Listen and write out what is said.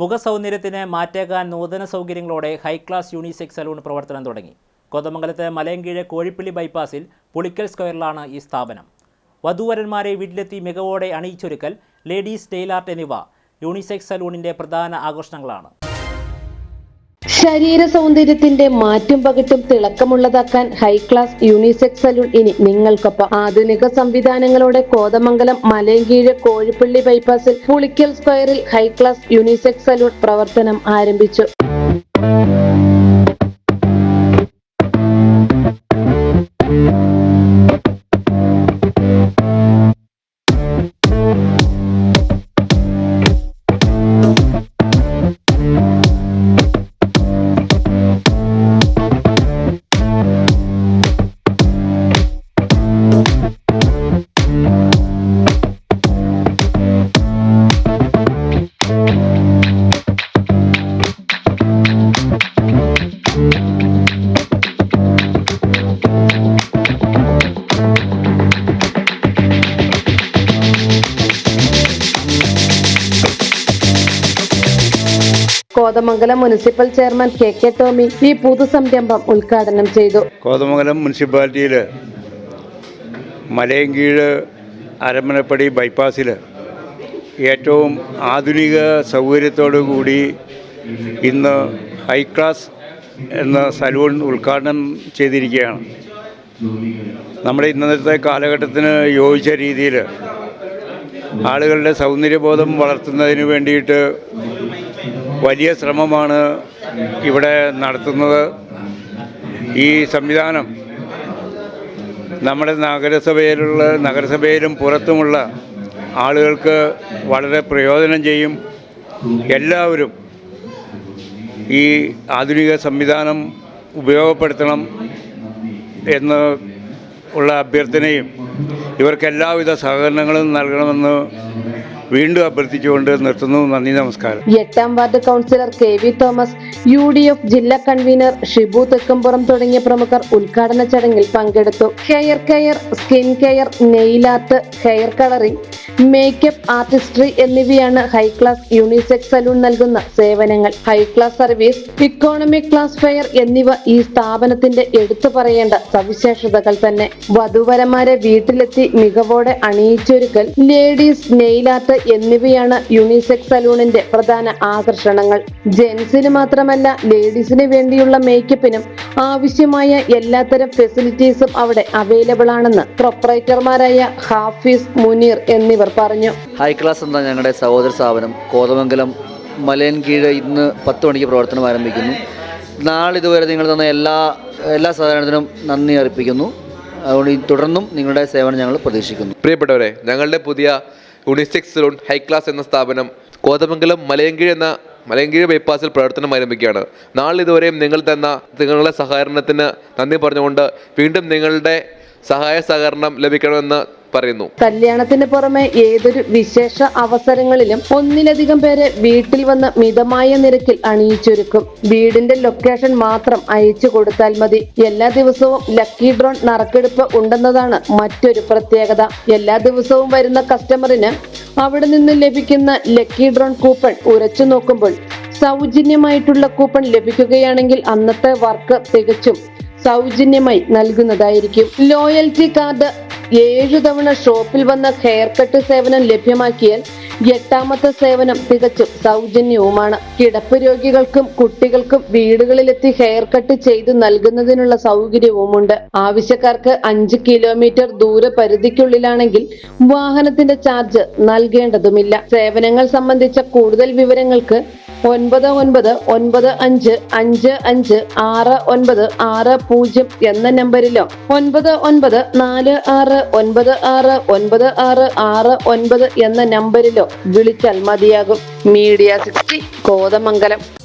മുഖസൗന്ദര്യത്തിന് മാറ്റേക്കാൻ നൂതന സൗകര്യങ്ങളോടെ high class unisex salon പ്രവർത്തനം തുടങ്ങി. കോതമംഗലത്തെ മലയങ്കീഴ് കോഴിപ്പള്ളി ബൈപ്പാസിൽ പുളിക്കൽ സ്ക്വയറിലാണ് ഈ സ്ഥാപനം. വധുവരന്മാരെ വീട്ടിലെത്തി മികവോടെ അണിയിച്ചൊരുക്കൽ ലേഡീസ് ടെയിലാർട്ട് എന്നിവ യൂണിസെക്സ് സലൂണിന്റെ പ്രധാന ആകർഷണങ്ങളാണ് ശരീര സൗന്ദര്യത്തിന്റെ മാറ്റും പകട്ടും തിളക്കമുള്ളതാക്കാൻ ഹൈക്ലാസ് യൂണിസെക്സ് സലൂൺ ഇനി നിങ്ങൾക്കൊപ്പം. ആധുനിക സംവിധാനങ്ങളോടെ കോതമംഗലം മലയങ്കീഴ് കോഴിപ്പള്ളി ബൈപ്പാസിൽ പുളിക്കൽ സ്ക്വയറിൽ ഹൈക്ലാസ് യൂണിസെക്സ് സലൂൺ പ്രവർത്തനം ആരംഭിച്ചു. Kothamangalam municipal chairman K K Tomy ഈ പൊതുസംരംഭം ഉദ്ഘാടനം ചെയ്തു. കോതമംഗലം മുനിസിപ്പാലിറ്റിയിൽ മലയങ്കീഴ് അരമനപ്പടി ബൈപ്പാസിൽ ഏറ്റവും ആധുനിക സൗകര്യത്തോടു കൂടി ഇന്ന് ഹൈ ക്ലാസ് എന്ന സലൂൺ ഉദ്ഘാടനം ചെയ്തിരിക്കുകയാണ്. നമ്മുടെ ഇന്നത്തെ കാലഘട്ടത്തിന് യോജിച്ച രീതിയിൽ ആളുകളുടെ സൗന്ദര്യബോധം വളർത്തുന്നതിന് വേണ്ടിയിട്ട് വലിയ ശ്രമമാണ് ഇവിടെ നടത്തുന്നത്. ഈ സംവിധാനം നമ്മുടെ നഗരസഭയിലുള്ള നഗരസഭയിലും പുറത്തുമുള്ള ആളുകൾക്ക് വളരെ പ്രയോജനം ചെയ്യും. എല്ലാവരും ഈ ആധുനിക സംവിധാനം ഉപയോഗപ്പെടുത്തണം എന്ന് ഉള്ള അഭ്യർത്ഥനയും ഇവർക്ക് എല്ലാവിധ സഹകരണങ്ങളും നൽകണമെന്ന് വീണ്ടും അഭ്യർത്ഥിച്ചുകൊണ്ട് നിർത്തുന്നു. നന്ദി നമസ്കാരം. എട്ടാം ward councillor K V Thomas U D F ജില്ലാ കൺവീനർ ഷിബു തെക്കുംപുറം തുടങ്ങിയ പ്രമുഖർ ഉദ്ഘാടന ചടങ്ങിൽ പങ്കെടുത്തു. Hair care skin care nail art hair colouring makeup artistry എന്നിവയാണ് ഹൈ ക്ലാസ് യൂണിസെക്സ് സലൂൺ നൽകുന്ന സേവനങ്ങൾ. High class service economic class fare എന്നിവ ഈ സ്ഥാപനത്തിന്റെ എടുത്തു പറയേണ്ട സവിശേഷതകൾ തന്നെ. വധുവരന്മാരെ വീട്ടിലെത്തി മികവോടെ അണിയിച്ചൊരുക്കൽ. ലേഡീസ് നെയിലാർട്ട് എന്നിവയാണ് യൂണിസെക്സ് സലൂണിന്റെ പ്രധാന ആകർഷണങ്ങൾ. ജെൻസിന് മാത്രമല്ല ലേഡീസിന് വേണ്ടിയുള്ള മേക്കപ്പിനും ആവശ്യമായ എല്ലാത്തരം ഫെസിലിറ്റീസും അവിടെ അവൈലബിൾ ആണെന്ന് പ്രൊപ്പറേറ്റർമാരായ ഹാഫീസ് മുനീർ എന്നിവർ പറഞ്ഞു. ഹൈ ക്ലാസ് എന്ന ഞങ്ങളുടെ സഹോദര സ്ഥാപനം കോതമംഗലം മലയൻ മലയൻകീഴ് ഇന്ന് പത്ത് മണിക്ക് പ്രവർത്തനം ആരംഭിക്കുന്നു. നാളിതുവരെ നിങ്ങൾ തന്ന എല്ലാ എല്ലാ സഹകരണത്തിനും നന്ദി അർപ്പിക്കുന്നു. അതുകൊണ്ട് തുടർന്നും നിങ്ങളുടെ സേവനം ഞങ്ങൾ പ്രതീക്ഷിക്കുന്നു. പ്രിയപ്പെട്ടവരെ ഞങ്ങളുടെ പുതിയ യുണിസെക്സ് സലൂൺ ഹൈ ക്ലാസ് എന്ന സ്ഥാപനം. കോതമംഗലം മലയങ്കീഴ് എന്ന മലയങ്കീഴ് ബൈപ്പാസിൽ പ്രവർത്തനം ആരംഭിക്കുകയാണ്. നാളെ ഇതുവരെയും നിങ്ങൾ തന്ന നിങ്ങളുടെ സഹകരണത്തിന് നന്ദി പറഞ്ഞുകൊണ്ട് വീണ്ടും നിങ്ങളുടെ സഹായ സഹകരണം ലഭിക്കണമെന്ന് പറയുന്നു. കല്യാണത്തിന് പുറമെ ഏതൊരു വിശേഷ അവസരങ്ങളിലും ഒന്നിലധികം പേരെ വീട്ടിൽ വന്ന് മിതമായ നിരക്കിൽ അണിയിച്ചൊരുക്കും. വീടിന്റെ ലൊക്കേഷൻ മാത്രം അയച്ചു കൊടുത്താൽ മതി. എല്ലാ ദിവസവും ലക്കി ഡ്രോൺ നറുക്കെടുപ്പ് ഉണ്ടെന്നതാണ് മറ്റൊരു പ്രത്യേകത. എല്ലാ ദിവസവും വരുന്ന കസ്റ്റമറിന് അവിടെ നിന്ന് ലഭിക്കുന്ന ലക്കി ഡ്രോൺ കൂപ്പൺ ഉരച്ചു നോക്കുമ്പോൾ സൗജന്യമായിട്ടുള്ള കൂപ്പൺ ലഭിക്കുകയാണെങ്കിൽ അന്നത്തെ വർക്ക് തികച്ചും സൗജന്യമായി നൽകുന്നതായിരിക്കും. ലോയൽറ്റി കാർഡ് ഏഴു തവണ ഷോപ്പിൽ വന്ന ഹെയർ കട്ട് സേവനം ലഭ്യമാക്കിയാൽ എട്ടാമത്തെ സേവനം തികച്ചും സൗജന്യവുമാണ്. കിടപ്പ് രോഗികൾക്കും കുട്ടികൾക്കും വീടുകളിലെത്തി ഹെയർ കട്ട് ചെയ്തു നൽകുന്നതിനുള്ള സൗകര്യവുമുണ്ട്. ആവശ്യക്കാർക്ക് അഞ്ച് കിലോമീറ്റർ ദൂര പരിധിക്കുള്ളിലാണെങ്കിൽ വാഹനത്തിന്റെ ചാർജ് നൽകേണ്ടതുമില്ല. സേവനങ്ങൾ സംബന്ധിച്ച കൂടുതൽ വിവരങ്ങൾക്ക് ഒൻപത് ഒൻപത് ഒൻപത് അഞ്ച് അഞ്ച് അഞ്ച് ആറ് ഒൻപത് ആറ് പൂജ്യം എന്ന നമ്പറിലോ ഒൻപത് ഒൻപത് നാല് ആറ് ഒൻപത് ആറ് ഒൻപത് ആറ് ആറ് ഒൻപത് എന്ന നമ്പറിലോ വിളിച്ചാൽ മതിയാകും. Media sixty Kothamangalam.